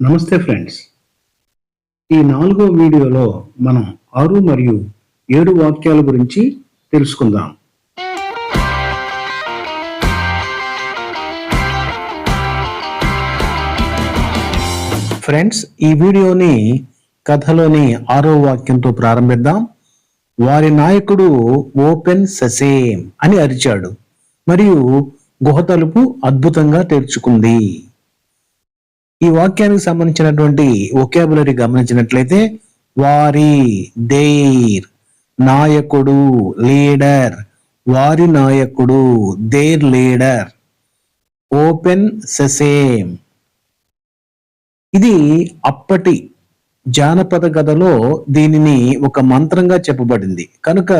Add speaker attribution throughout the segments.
Speaker 1: నమస్తే ఫ్రెండ్స్. ఈ నాలుగో వీడియోలో మనం ఆరు మరియు ఏడు వాక్యాల గురించి తెలుసుకుందాం. ఫ్రెండ్స్ ఈ వీడియోని కథలోని ఆరో వాక్యంతో ప్రారంభిద్దాం. వారి నాయకుడు ఓపెన్ ససేమ్ అని అరిచాడు మరియు గుహ తలుపు అద్భుతంగా తెరుచుకుంది. ఈ వాక్యానికి సంబంధించినటువంటి ఒకాబులరీ గమనించినట్లయితే వారి దేర్ నాయకుడు లీడర్ వారి నాయకుడు దేర్ లీడర్. ఓపెన్ ససేమ్ ఇది అప్పటి జానపద కథలో దీనిని ఒక మంత్రంగా చెప్పబడింది. కనుక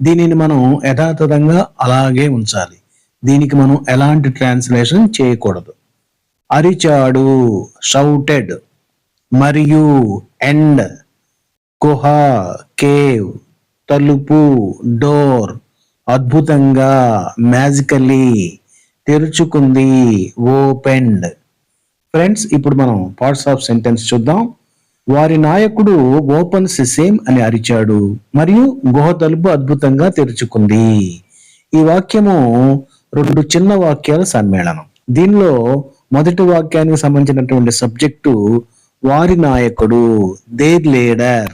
Speaker 1: దీనిని మనం యథాతథంగా అలాగే ఉంచాలి. దీనికి మనం ఎలాంటి ట్రాన్స్లేషన్ చేయకూడదు. అరిచాడు షౌటెడ్ మరియు ఎండ్ గుహ కేవ్ తలుపు డోర్ అద్భుతంగా మ్యాజికల్లీ తెరుచుకుంది ఓపెండ్ ఫ్రెండ్స్ ఇప్పుడు మనం పార్ట్స్ ఆఫ్ సెంటెన్స్ చూద్దాం. వారి నాయకుడు ఓపెన్ సిసేమ్ అని అరిచాడు మరియు గుహ తలుపు అద్భుతంగా తెరుచుకుంది. ఈ వాక్యము రెండు చిన్న వాక్యాల సమ్మేళనం. దీనిలో మొదటి వాక్యానికి సంబంధించినటువంటి సబ్జెక్టు వారి నాయకుడు దేర్ లీడర్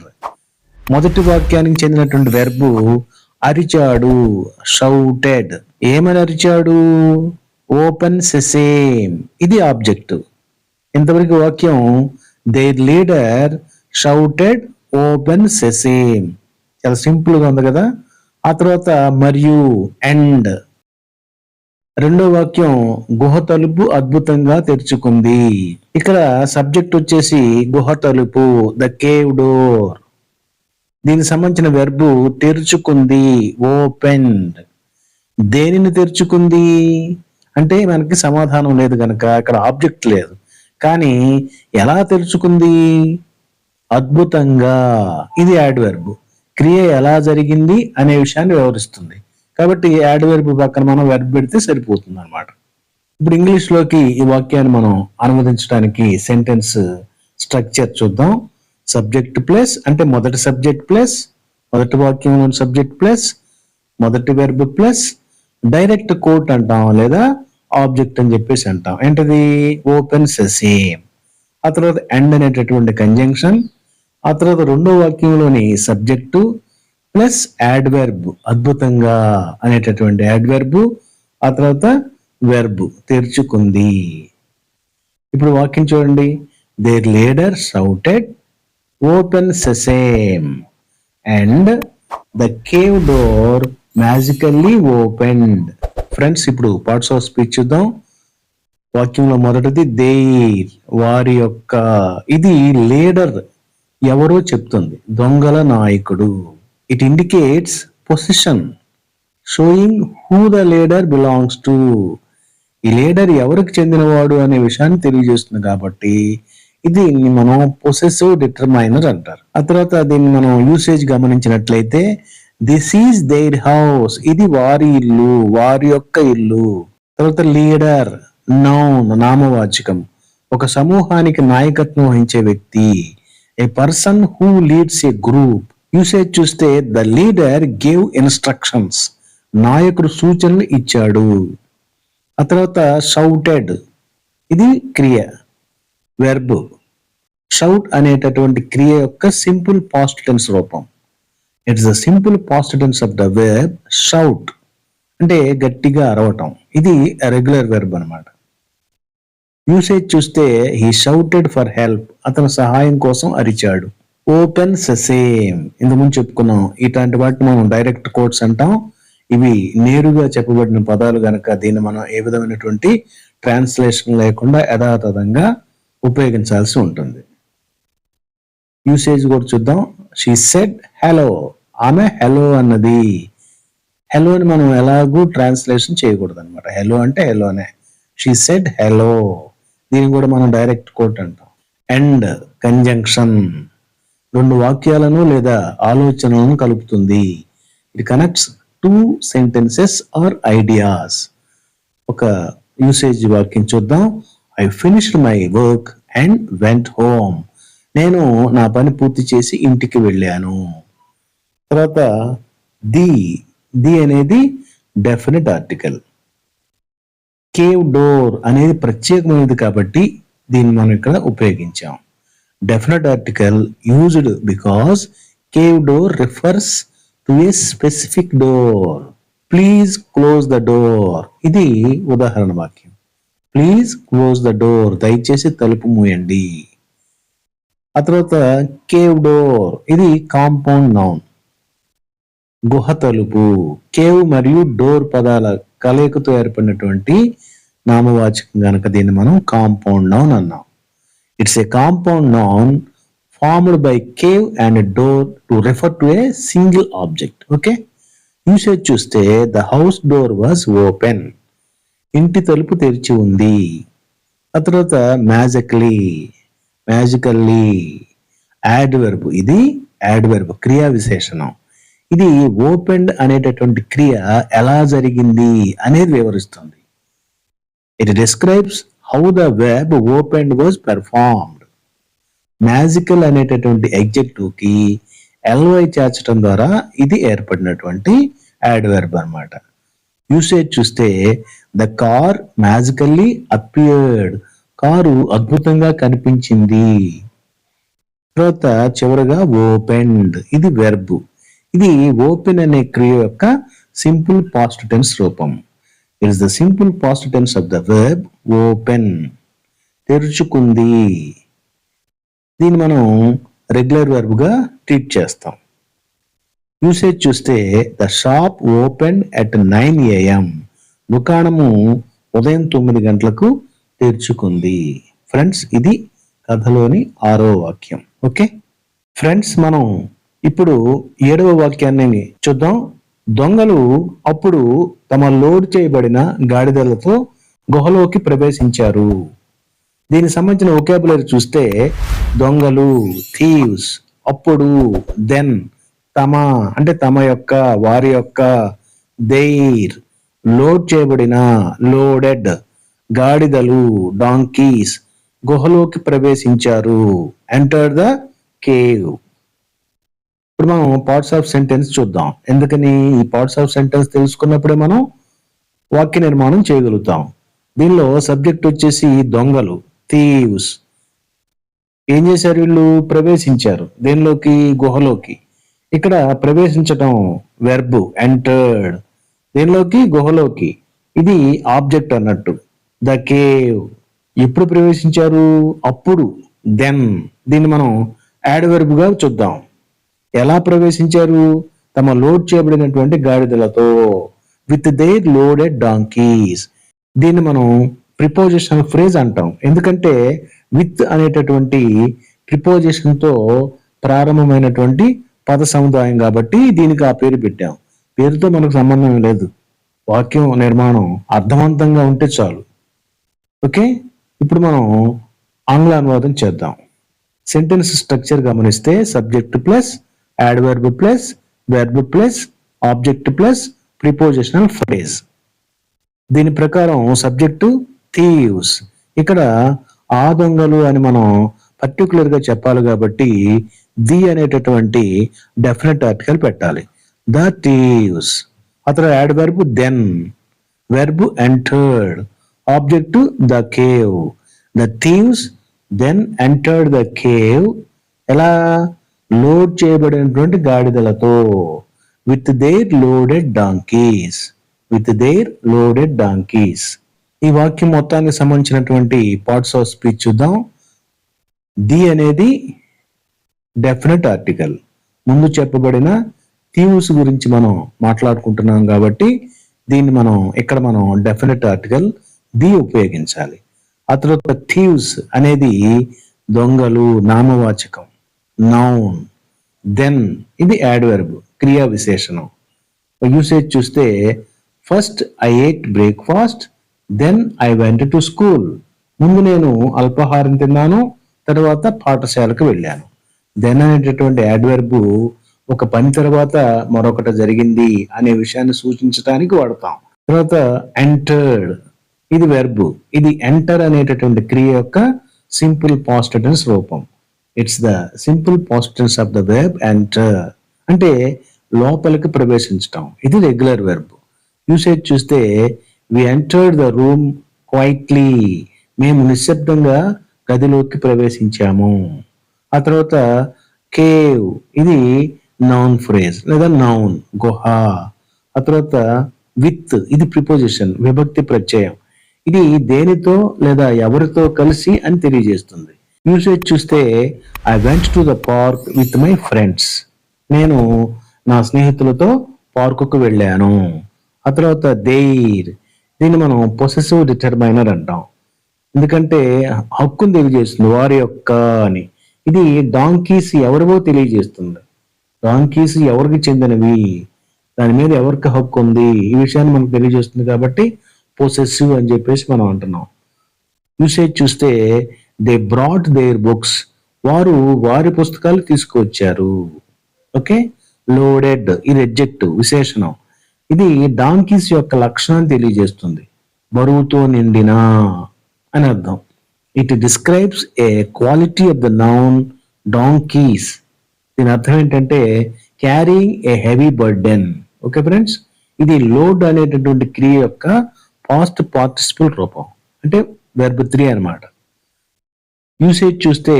Speaker 1: మొదటి వాక్యానికి చెందినటువంటి వెర్బు అరిచాడు షౌటెడ్ ఏమని అరిచాడు? ఓపెన్ సెసేమ్ ఇది ఆబ్జెక్ట్ ఇంతవరకు వాక్యం their leader shouted open sesame చాలా సింపుల్గా ఉంది కదా? ఆ తర్వాత మరియు ఎండ్ రెండో వాక్యం గుహ తలుపు అద్భుతంగా తెరుచుకుంది. ఇక్కడ సబ్జెక్ట్ వచ్చేసి గుహ తలుపు ద కేవ్ డోర్. దీనికి సంబంధించిన వెర్బు తెరుచుకుంది ఓపెన్ దేనిని తెరుచుకుంది? అంటే మనకి సమాధానం లేదు కనుక ఇక్కడ ఆబ్జెక్ట్ లేదు. కానీ ఎలా తెరుచుకుంది? అద్భుతంగా. ఇది యాడ్ వెర్బ్ క్రియ ఎలా జరిగింది అనే విషయాన్ని వివరిస్తుంది. కాబట్టి యాడ్ వెర్బ్ పక్కన మనం వెర్బ్ పెడితే సరిపోతుంది అనమాట ఇప్పుడు ఇంగ్లీష్లోకి ఈ వాక్యాన్ని మనం అనువదించడానికి సెంటెన్స్ స్ట్రక్చర్ చూద్దాం. సబ్జెక్ట్ ప్లస్ అంటే మొదటి సబ్జెక్ట్ ప్లస్ మొదటి వాక్యంలోని సబ్జెక్ట్ ప్లస్ మొదటి వెర్బ్ ప్లస్ డైరెక్ట్ కోట్ అంటాం లేదా ఆబ్జెక్ట్ అని చెప్పేసి అంటాం. ఏంటది? ఓపెన్ సెసేమ్ ఆ తర్వాత ఎండ్ అనేటటువంటి కంజంక్షన్ ఆ తర్వాత రెండో వాక్యంలోని సబ్జెక్టు ప్లస్ యాడ్ వెర్బ్ అద్భుతంగా అనేటటువంటి యాడ్ వెర్బ్ ఆ తర్వాత వెర్బ్ తెరుచుకుంది. ఇప్పుడు వాక్యం చూడండి. Their leader shouted open sesame and the cave door magically open friends ఇప్పుడు పార్ట్స్ ఆఫ్ స్పీచ్ చూద్దాం. వాక్యంలో మొదటిది దేర్ వారి యొక్క ఇది లీడర్ ఎవరో చెప్తుంది. దొంగల నాయకుడు. It indicates position showing who the leader belongs to ఈ లీడర్ ఎవరికి చెందినవాడు అనే విషయాన్ని తెలియజేస్తుంది కాబట్టి ఇది మనం పొసెసివ్ డిటర్మైనర్ అంటారు. ఆ తర్వాత దీన్ని మనం యూసేజ్ గమనించినట్లయితే దిస్ ఈజ్ దేర్ హౌస్ ఇది వారి ఇల్లు వారి యొక్క ఇల్లు. తర్వాత లీడర్ నౌన్ నామవాచకం. ఒక సమూహానికి నాయకత్వం వహించే వ్యక్తి a person who leads a group usage చూస్తే ద లీడర్ గేవ్ ఇన్స్ట్రక్షన్స్. నాయకుడు సూచనలు ఇచ్చాడు. ఆ తర్వాత షౌటెడ్. ఇది క్రియ. వెర్బ్. షౌట్ అనేటటువంటి క్రియ యొక్క సింపుల్ పాస్ట్ టెన్స్ రూపం. It's the simple past tense of the verb shout. అంటే గట్టిగా అరవటం. ఇది రెగ్యులర్ వెర్బ్ అనమాట యూసేజ్ చూస్తే హీ షౌటెడ్ ఫర్ హెల్ప్. అతను సహాయం కోసం అరిచాడు. ఓపెన్ సెసేమ్ ఇంతకుముందు చెప్పుకున్నాం ఇట్లాంటి వాటిని మనం డైరెక్ట్ కోట్స్ అంటాం. ఇవి నేరుగా చెప్పబడిన పదాలు కనుక దీన్ని మనం ఏ విధమైనటువంటి ట్రాన్స్లేషన్ లేకుండా యథాతథంగా ఉపయోగించాల్సి ఉంటుంది. యూసేజ్ కూడా చూద్దాం. షీ సెడ్ హలో ఆమె హలో అన్నది. హలో అని మనం ఎలాగూ ట్రాన్స్లేషన్ చేయకూడదు అనమాట హలో అంటే హలోనే షీ సెడ్ హలో దీన్ని కూడా మనం డైరెక్ట్ కోట్ అంటాం. అండ్ కంజంక్షన్ రెండు వాక్యాలను లేదా ఆలోచనలను కలుపుతుంది. It connects two sentences or ideas ఒక యూసేజ్ వాక్యం చూద్దాం. I finished my work and went home నేను నా పని పూర్తి చేసి ఇంటికి వెళ్ళాను. తర్వాత ది ది అనేది డెఫినెట్ ఆర్టికల్ కేవ్ డోర్ అనేది ప్రత్యేకమైనది కాబట్టి దీన్ని మనం ఇక్కడ ఉపయోగించాం. Definite article used because cave door refers to a specific door please close the door ఇది ఉదాహరణ వాక్యం. ప్లీజ్ క్లోజ్ ద డోర్ దయచేసి తలుపు మూయండి. ఆ తర్వాత కేవ్ డోర్ ఇది కాంపౌండ్ నౌన్ గుహ తలుపు. కేవ్ మరియు డోర్ పదాల కలయికతో ఏర్పడినటువంటి నామవాచకం గనక దీన్ని మనం కాంపౌండ్ నౌన్ అన్నాం. It's a compound noun formed by cave and door to refer to a single object okay usage చూస్తే the house door was open ఇంటి తలుపు తెరిచి ఉంది. ఆ తర్వాత మ్యాజిక్లీ మ్యాజికల్లీ యాడ్వెర్బ్ ఇది యాడ్వెర్బ్ క్రియా విశేషణం. ఇది ఓపెన్ అనేటటువంటి క్రియ ఎలా జరిగింది అనేది వివరిస్తుంది. It describes how the verb open was performed magical అనేటటువంటి ఎగ్జెక్టివ్కి ఎల్వై చేర్చడం ద్వారా ఇది ఏర్పడినటువంటి యాడ్ వెర్బ్ అనమాట యూసేజ్ చూస్తే the car magically appeared car అద్భుతంగా కనిపించింది. తర్వాత చివరగా ఓపెన్డ్ ఇది వెర్బ్ ఇది ఓపెన్ అనే క్రియ యొక్క సింపుల్ పాస్ట్ టెన్స్ రూపం. It is the simple past tense of the verb open తెరుచుకుంది. దీన్ని మనం రెగ్యులర్ వెర్బ్గా ట్రీట్ చేస్తాం. యూసేజ్ చూస్తే the shop open at nine A M దుకాణము ఉదయం తొమ్మిది గంటలకు తెరుచుకుంది. ఫ్రెండ్స్ ఇది కథలోని ఆరో వాక్యం. ఓకే ఫ్రెండ్స్ మనం ఇప్పుడు ఏడవ వాక్యాన్ని చూద్దాం. దొంగలు అప్పుడు తమ లోడ్ చేయబడిన గాడిదలతో గుహలోకి ప్రవేశించారు. దీనికి సంబంధించిన ఒకేబులర్ చూస్తే దొంగలు థీవ్స్ అప్పుడు దెన్ తమ అంటే తమ యొక్క వారి యొక్క దేర్ లోడ్ చేయబడిన లోడెడ్ గాడిదలు డాంకీస్ గుహలోకి ప్రవేశించారు. ఎంటర్ ద కేవ్ ఇప్పుడు మనం పార్ట్స్ ఆఫ్ సెంటెన్స్ చూద్దాం. ఎందుకని ఈ పార్ట్స్ ఆఫ్ సెంటెన్స్ తెలుసుకున్నప్పుడే మనం వాక్య నిర్మాణం చేయగలుగుతాం. దీనిలో సబ్జెక్ట్ వచ్చేసి దొంగలు థీవ్స్ ఏం చేశారు వీళ్ళు? ప్రవేశించారు. దేనిలోకి? గుహలోకి. ఇక్కడ ప్రవేశించటం వెర్బ్ ఎంటర్డ్ దేనిలోకి? గుహలోకి. ఇది ఆబ్జెక్ట్ అన్నట్టు. ద కేవ్ ఎప్పుడు ప్రవేశించారు? అప్పుడు దెన్ దీన్ని మనం యాడ్ వెర్బ్గా చూద్దాం. ఎలా ప్రవేశించారు? తమ లోడ్ చేయబడినటువంటి గాడిదలతో. విత్ దేర్ లోడెడ్ డాంకీస్ దీన్ని మనం ప్రిపోజిషన్ ఫ్రేజ్ అంటాం. ఎందుకంటే విత్ అనేటటువంటి ప్రిపోజిషన్తో ప్రారంభమైనటువంటి పద సముదాయం కాబట్టి దీనికి ఆ పేరు పెట్టాం. పేరుతో మనకు సంబంధం లేదు. వాక్యం నిర్మాణం అర్థవంతంగా ఉంటే చాలు. ఓకే? ఇప్పుడు మనం ఆంగ్ల అనువాదం చేద్దాం. సెంటెన్స్ స్ట్రక్చర్ గమనిస్తే subject plus adverb plus verb plus object plus prepositional phrase దీని ప్రకారం సబ్జెక్టు థీవ్స్ ఇక్కడ ఆ దొంగలు అని మనం పర్టికులర్గా చెప్పాలి కాబట్టి ది అనేటటువంటి డెఫినెట్ ఆర్టికల్ పెట్టాలి. ద థీవ్స్ అతను adverb then verb entered object the cave the thieves then entered the cave ఎలా? లోడ్ చేయబడినటువంటి గాడిదలతో. With their loaded donkeys with their loaded donkeys ఈ వాక్యం మొత్తానికి సంబంధించినటువంటి పార్ట్స్ ఆఫ్ స్పీచ్ చూద్దాం. ది అనేది డెఫినెట్ ఆర్టికల్ ముందు చెప్పబడిన థీవ్స్ గురించి మనం మాట్లాడుకుంటున్నాం కాబట్టి దీన్ని మనం ఇక్కడ మనం డెఫినెట్ ఆర్టికల్ ది ఉపయోగించాలి. ఆ తర్వాత థీవ్స్ అనేది దొంగలు నామవాచకం. నౌన్ దెన్ ఇది యాడ్ వెర్బ్ క్రియా విశేషణం. యూసేజ్ చూస్తే first I ate breakfast then I went to school ముందు నేను అల్పాహారం తిన్నాను తర్వాత పాఠశాలకు వెళ్ళాను. దెన్ అనేటటువంటి యాడ్వర్బ్ ఒక పని తర్వాత మరొకటి జరిగింది అనే విషయాన్ని సూచించడానికి వాడతాం. తర్వాత ఎంటర్డ్ ఇది వెర్బ్ ఇది ఎంటర్ అనేటటువంటి క్రియ యొక్క సింపుల్ పాస్ట్ టెన్స్ రూపం. It's the simple past of the verb enter అంటే లోపలికి ప్రవేశించటం. ఇది రెగ్యులర్ వెర్బ్ యూసేజ్ చూస్తే we entered the room quietly మేము నిశ్శబ్దంగా గదిలోకి ప్రవేశించాము. ఆ తర్వాత కేవ్ ఇది నౌన్ ఫ్రేజ్ లేదా నౌన్ గుహ. ఆ తర్వాత విత్ ఇది ప్రిపోజిషన్ విభక్తి ప్రత్యయం. ఇది దేనితో లేదా ఎవరితో కలిసి అని తెలియజేస్తుంది. యూసేజ్ చూస్తే I went to the park with my friends నేను నా స్నేహితులతో పార్కుకు వెళ్ళాను. ఆ తర్వాత దేర్ దీన్ని మనం పొసెసివ్ డిటర్మైనర్ అంటాం. ఎందుకంటే హక్కును తెలియజేస్తుంది వారి యొక్క అని. ఇది డాంకీస్ ఎవరివో తెలియజేస్తుంది. డాంకీస్ ఎవరికి చెందినవి? దాని మీద ఎవరికి హక్కు ఉంది? ఈ విషయాన్ని మనకు తెలియజేస్తుంది కాబట్టి పొసెసివ్ అని చెప్పేసి మనం అంటున్నాం. యూసేజ్ చూస్తే దే బ్రాట్ దేర్ బుక్స్ వారు వారి పుస్తకాలు తీసుకువచ్చారు. ఓకే లోడెడ్ ఇది ఎడ్జెక్ట్ విశేషణం. ఇది డాంకీస్ యొక్క లక్షణాన్ని తెలియజేస్తుంది. బరువుతో నిండిన అని అర్థం. It describes a quality of the noun donkeys దీని అర్థం ఏంటంటే carrying a heavy burden okay friends ఇది లోడ్ అనేటటువంటి క్రియ యొక్క పాస్ట్ పార్టిసిపల్ రూపం. అంటే వెర్బ్ త్రీ అన్నమాట. యూసేజ్ చూస్తే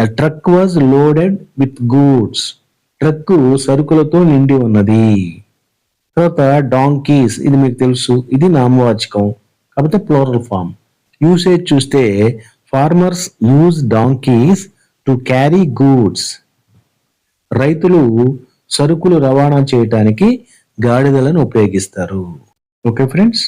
Speaker 1: the truck was loaded with goods. Truck సరుకులతో నిండి ఉన్నది. తర్వాత డాంకీస్ ఇది మీకు తెలుసు. ఇది నామవాచకం. కాకపోతే ప్లోరల్ ఫామ్. యూసేజ్ చూస్తే farmers use donkeys to carry goods. రైతులు సరుకులు రవాణా చేయటానికి గాడిదలను ఉపయోగిస్తారు. Okay friends?